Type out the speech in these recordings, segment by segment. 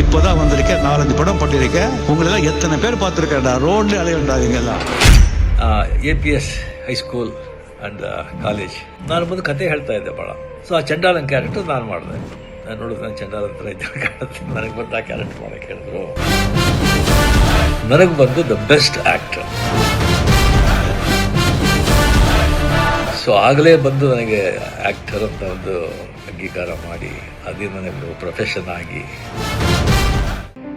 இப்போதான் வந்திருக்கேன் நாலஞ்சு படம் பண்ணியிருக்கேன் உங்களெல்லாம் எத்தனை பேர் பார்த்துருக்கேன்டா ரோட்ல அலையண்டாதீங்க எல்லாம் A P S high school and college ನಾನು ಬಂದು ಕತೆ ಹೇಳ್ತಾ ಇದ್ದೆ ಭಾಳ ಸೊ ಆ ಚಂಡಾಲನ್ ಕ್ಯಾರೆಕ್ಟರ್ ನಾನು ಮಾಡಿದೆ ನಾನು ನೋಡಿದ್ರೆ ನಾನು ಚಂಡಾಲನ್ ಥರ ಇದ್ದ ಕಾಣುತ್ತೆ ನನಗೆ ಬಂದು ಆ ಕ್ಯಾರೆಕ್ಟರ್ ಮಾಡೋಕ್ಕೆ ಹೇಳಿದ್ರು ನನಗೆ ಬಂದು ದ ಬೆಸ್ಟ್ ಆ್ಯಕ್ಟರ್ ಸೊ ಆಗಲೇ ಬಂದು ನನಗೆ ಆ್ಯಕ್ಟರ್ ಅಂತ ಒಂದು ಅಂಗೀಕಾರ ಮಾಡಿ ಅದೇ ನನಗೆ ಪ್ರೊಫೆಷನ್ ಆಗಿ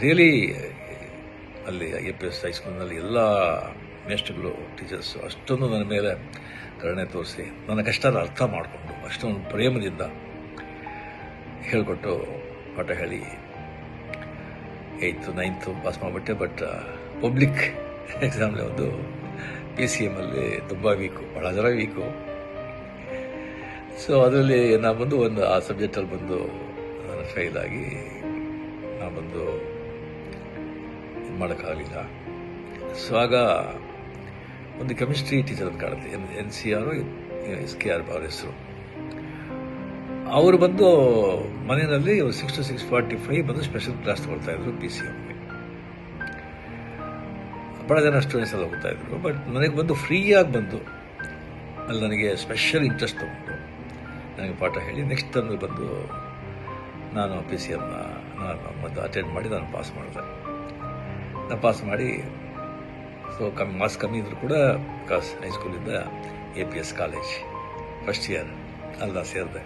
ರಿಯಲಿ ಅಲ್ಲಿ ಐ ಪಿ ಎಸ್ ಹೈಸ್ಕೂಲ್ನಲ್ಲಿ ಎಲ್ಲ ಮೇಸ್ಟ್ಗಳು ಟೀಚರ್ಸು ಅಷ್ಟೊಂದು ನನ್ನ ಮೇಲೆ ಕರುಣೆ ತೋರಿಸಿ ನನ್ನ ಕಷ್ಟನ ಅರ್ಥ ಮಾಡಿಕೊಂಡು ಅಷ್ಟೊಂದು ಪ್ರೇಮದಿಂದ ಹೇಳಿಕೊಟ್ಟು ಪಾಠ ಹೇಳಿ ಏಯ್ತು ನೈನ್ತು ಪಾಸ್ ಮಾಡಿಬಿಟ್ಟೆ ಬಟ್ ಪಬ್ಲಿಕ್ ಎಕ್ಸಾಮ್ಲಿ ಒಂದು ಪಿ ಸಿ ಎಮ್ಮಲ್ಲಿ ತುಂಬ ವೀಕು ಭಾಳ ಜನ ವೀಕು ಸೊ ಅದರಲ್ಲಿ ನಾನು ಬಂದು ಒಂದು ಆ ಸಬ್ಜೆಕ್ಟಲ್ಲಿ ಬಂದು, ನಾನು ಫೈಲಾಗಿ ನಾನು ಬಂದು ಮಾಡೋಕ್ಕಾಗಲಿಲ್ಲ. ಸೊ ಆಗ ಒಂದು ಕೆಮಿಸ್ಟ್ರಿ ಟೀಚರ್ ಅಂತ ಕಾಣುತ್ತೆ. N N C R S K R ಅವ್ರ ಹೆಸರು. ಅವರು ಬಂದು ಮನೆಯಲ್ಲಿ six to six forty five ಬಂದು ಸ್ಪೆಷಲ್ ಕ್ಲಾಸ್ ತಗೊಳ್ತಾ ಇದ್ರು ಪಿ ಸಿ ಎಮ್ಗೆ ಬಹಳ ಜನ ಎಲ್ಲ ಹೋಗ್ತಾ ಇದ್ರು ಬಟ್ ನನಗೆ ಬಂದು ಫ್ರೀಯಾಗಿ ಬಂದು ಅಲ್ಲಿ ನನಗೆ ಸ್ಪೆಷಲ್ ಇಂಟ್ರೆಸ್ಟ್ ತೊಗೊಂಡು ನನಗೆ ಪಾಠ ಹೇಳಿ ನೆಕ್ಸ್ಟ್ ಟರ್ಮಲ್ಲಿ ಬಂದು ನಾನು ಪಿ ಸಿ ಎಮ್ನ ನಾನು ಮತ್ತು ಅಟೆಂಡ್ ಮಾಡಿ ನಾನು ಪಾಸ್ ಮಾಡಿದೆ. ಪಾಸ್ ಮಾಡಿ ಸೊ ಕಮ್ಮಿ, ಮಾರ್ಕ್ಸ್ ಕಮ್ಮಿ ಇದ್ದರೂ ಕೂಡ because ಹೈಸ್ಕೂಲಿಂದ A P S college first year ಅಲ್ಲ ಸೇರಿದೆ.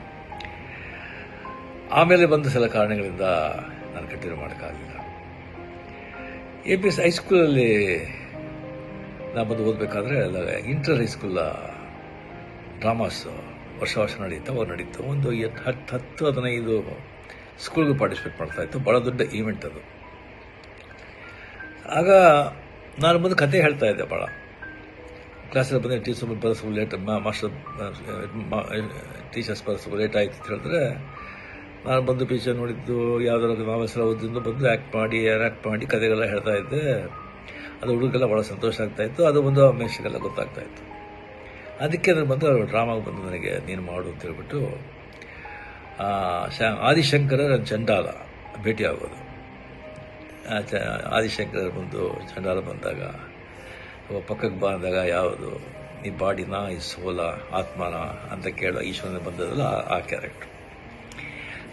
ಆಮೇಲೆ ಬಂದ ಸಲ ಕಾರಣಗಳಿಂದ ನಾನು ಕಂಟಿನ್ಯೂ ಮಾಡೋಕ್ಕಾಗಲಿಲ್ಲ. ಎ ಪಿ ಎಸ್ ಹೈಸ್ಕೂಲಲ್ಲಿ ನಾನು ಬಂದು ಓದಬೇಕಾದ್ರೆ ಇಂಟರ್ ಹೈಸ್ಕೂಲ ಡ್ರಾಮಾಸ್ ವರ್ಷ ವರ್ಷ ನಡೀತಾ, ಅವ್ರು ನಡೀತು, ಒಂದು ಹತ್ತು ಹತ್ತು ಹದಿನೈದು ಸ್ಕೂಲ್ಗೆ ಪಾರ್ಟಿಸಿಪೇಟ್ ಮಾಡ್ತಾ ಇತ್ತು. ಭಾಳ ದೊಡ್ಡ ಈವೆಂಟ್ ಅದು. ಆಗ ನಾನು ಬಂದು ಕತೆ ಹೇಳ್ತಾ ಇದ್ದೆ ಭಾಳ ಕ್ಲಾಸಲ್ಲಿ ಬಂದರೆ ಟೀಚರ್ ಸ್ವಲ್ಪ ಲೇಟ್ ಮಾಸ್ಟರ್ ಟೀಚರ್ಸ್ ಬರೋ ಸ್ವಲ್ಪ ಲೇಟ್ ಆಯಿತು ಅಂತ ಹೇಳಿದ್ರೆ, ನಾನು ಬಂದು ಪೀಚರ್ ನೋಡಿದ್ದು, ಯಾವುದಾದ್ರು ನಾವೆಲ್ಲ ಓದಿದ್ದು ಬಂದು ಆ್ಯಕ್ಟ್ ಮಾಡಿ ಆ್ಯಕ್ಟ್ ಮಾಡಿ ಕತೆಗೆಲ್ಲ ಹೇಳ್ತಾ ಇದ್ದೆ. ಅದು ಹುಡುಗರೆಲ್ಲ ಭಾಳ ಸಂತೋಷ ಆಗ್ತಾ ಇತ್ತು. ಅದು ಬಂದು ಮೆನ್ಷಿಗೆಲ್ಲ ಗೊತ್ತಾಗ್ತಾ ಇತ್ತು. ಅದಕ್ಕೆ ನಾನು ಬಂದು ಡ್ರಾಮಾಗೆ ಬಂದು ನನಗೆ ನೀನು ಮಾಡು ಅಂತ ಹೇಳ್ಬಿಟ್ಟು ಆದಿಶಂಕರ ಚಂಡಾಲ ಭೇಟಿ ಆಗೋದು ಚ ಆದಿಶಂಕರ ಬಂದು ಚಂಡಾಲ ಬಂದಾಗ ಪಕ್ಕಕ್ಕೆ ಬಂದಾಗ ಯಾವುದು? ಈ ಬಾಡಿನ ಈ ಸೋಲ ಆತ್ಮನ ಅಂತ ಕೇಳೋ ಈಶ್ವರನ ಬಂದದಲ್ಲ ಆ- ಕ್ಯಾರೆಕ್ಟ್ರು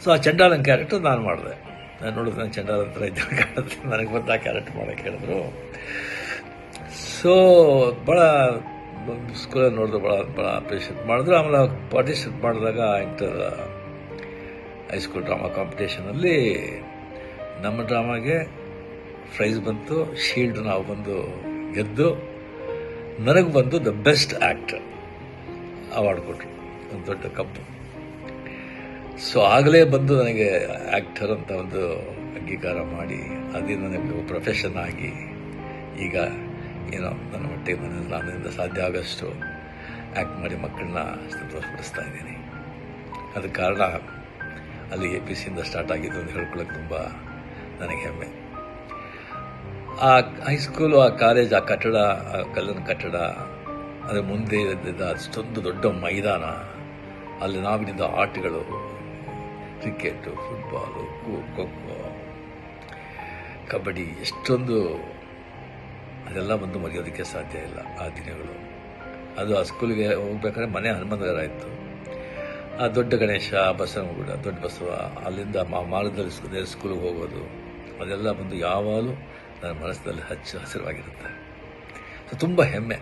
ಸೊ ಆ ಚಂಡಾಲನ್ ಕ್ಯಾರೆಕ್ಟರ್ ನಾನು ಮಾಡಿದೆ. ನಾನು ನೋಡಿದ್ರೆ ನಾನು ಚಂಡಾಲ ಥರ ಇದ್ದಾಗ ಕಾಣುತ್ತೆ. ನನಗೆ ಬಂದು ಆ ಕ್ಯಾರೆಕ್ಟರ್ ಮಾಡೋಕ್ಕೆ ಹೇಳಿದ್ರು. ಸೊ ಭಾಳ ಸ್ಕೂಲಲ್ಲಿ ನೋಡಿದ್ರು ಭಾಳ ಭಾಳ ಅಪ್ರಿಷಿಯೇಟ್ ಮಾಡಿದ್ರು. ಆಮೇಲೆ ಪಾರ್ಟಿಸಿಪೇಟ್ ಮಾಡಿದಾಗ ಇಂಟರ್ ಹೈಸ್ಕೂಲ್ ಡ್ರಾಮಾ ಕಾಂಪಿಟೇಷನಲ್ಲಿ ನಮ್ಮ ಡ್ರಾಮಾಗೆ ಪ್ರೈಸ್ ಬಂತು ಶೀಲ್ಡ್ ನಾವು ಬಂದು ಗೆದ್ದು ನನಗೆ ಬಂದು ದ ಬೆಸ್ಟ್ ಆ್ಯಕ್ಟರ್ ಅವಾರ್ಡ್ ಕೊಟ್ಟರು ಒಂದು ದೊಡ್ಡ ಕಪ್ಪು. ಸೊ ಆಗಲೇ ಬಂದು ನನಗೆ ಆ್ಯಕ್ಟರ್ ಅಂತ ಒಂದು ಅಂಗೀಕಾರ ಮಾಡಿ, ಅದೇ ನನಗೆ ಪ್ರೊಫೆಷನ್ ಆಗಿ ಈಗ ಏನೋ ನನ್ನ ಮಟ್ಟಿಗೆ ನನ್ನ ನನ್ನಿಂದ ಸಾಧ್ಯ ಆಗೋಷ್ಟು ಆ್ಯಕ್ಟ್ ಮಾಡಿ ಮಕ್ಕಳನ್ನ ಸಂತೋಷಪಡಿಸ್ತಾ ಇದ್ದೀನಿ. ಅದಕ್ಕೆ ಕಾರಣ, ಅಲ್ಲಿ ಎ ಪಿ ಸಿಯಿಂದ ಸ್ಟಾರ್ಟ್ ಆಗಿದ್ದು ಅಂತ ಹೇಳ್ಕೊಳ್ಳೋಕೆ ತುಂಬ ನನಗೆ ಹೆಮ್ಮೆ. ಆ ಹೈಸ್ಕೂಲು ಆ ಕಾಲೇಜ್ ಆ ಕಟ್ಟಡ, ಆ ಕಲ್ಲಿನ ಕಟ್ಟಡ, ಅದರ ಮುಂದೆ ಇದ್ದಿದ್ದ ಅಷ್ಟೊಂದು ದೊಡ್ಡ ಮೈದಾನ. ಅಲ್ಲಿ ನಾವಿನಿಂದ ಆಟಗಳು ಕ್ರಿಕೆಟು ಫುಟ್ಬಾಲು ಖೋ ಖೋ ಕಬಡ್ಡಿ, ಎಷ್ಟೊಂದು ಅದೆಲ್ಲ ಬಂದು ಮರೆಯೋದಕ್ಕೆ ಸಾಧ್ಯ ಇಲ್ಲ ಆ ದಿನಗಳು. ಅದು ಆ ಸ್ಕೂಲಿಗೆ ಹೋಗ್ಬೇಕಾದ್ರೆ ಮನೆ ಹನುಮಂತಗರ ಇತ್ತು ಆ ದೊಡ್ಡ ಗಣೇಶ ಬಸವನಗುಡ ದೊಡ್ಡ ಬಸವ, ಅಲ್ಲಿಂದ ಮಾರ್ಗದಲ್ಲಿ ಸ್ಕೂ- ಸ್ಕೂಲಿಗೆ ಹೋಗೋದು, ಅದೆಲ್ಲ ಬಂದು ಯಾವಾಗಲೂ ನನ್ನ ಮನಸ್ಸಿನಲ್ಲಿ ಹಚ್ಚ ಹಸಿರವಾಗಿರುತ್ತೆ ಸೊ ತುಂಬ ಹೆಮ್ಮೆ.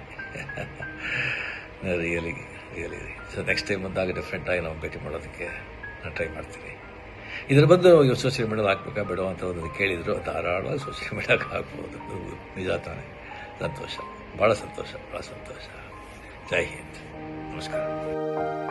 Really really so next time ಬಂದಾಗ ಡಿಫ್ರೆಂಟಾಗಿ ನಾವು ಭೇಟಿ ಮಾಡೋದಕ್ಕೆ ನಾನು ಟ್ರೈ ಮಾಡ್ತೀನಿ. ಇದ್ರ ಬಂದು ಸೋಷಿಯಲ್ ಮೀಡಿಯಾದ ಹಾಕ್ಬೇಕಾ ಬೇಡ ಅಂತ ಒಂದು ಕೇಳಿದರು, ಧಾರಾಳವಾಗಿ ಸೋಷಿಯಲ್ ಮೀಡಿಯಾಗೆ ಹಾಕ್ಬೋದು. ನಿಜ ತಾನೆ. ಸಂತೋಷ. ಭಾಳ ಸಂತೋಷ ಭಾಳ ಸಂತೋಷ. ಜೈ ಹಿಂದ್. ನಮಸ್ಕಾರ.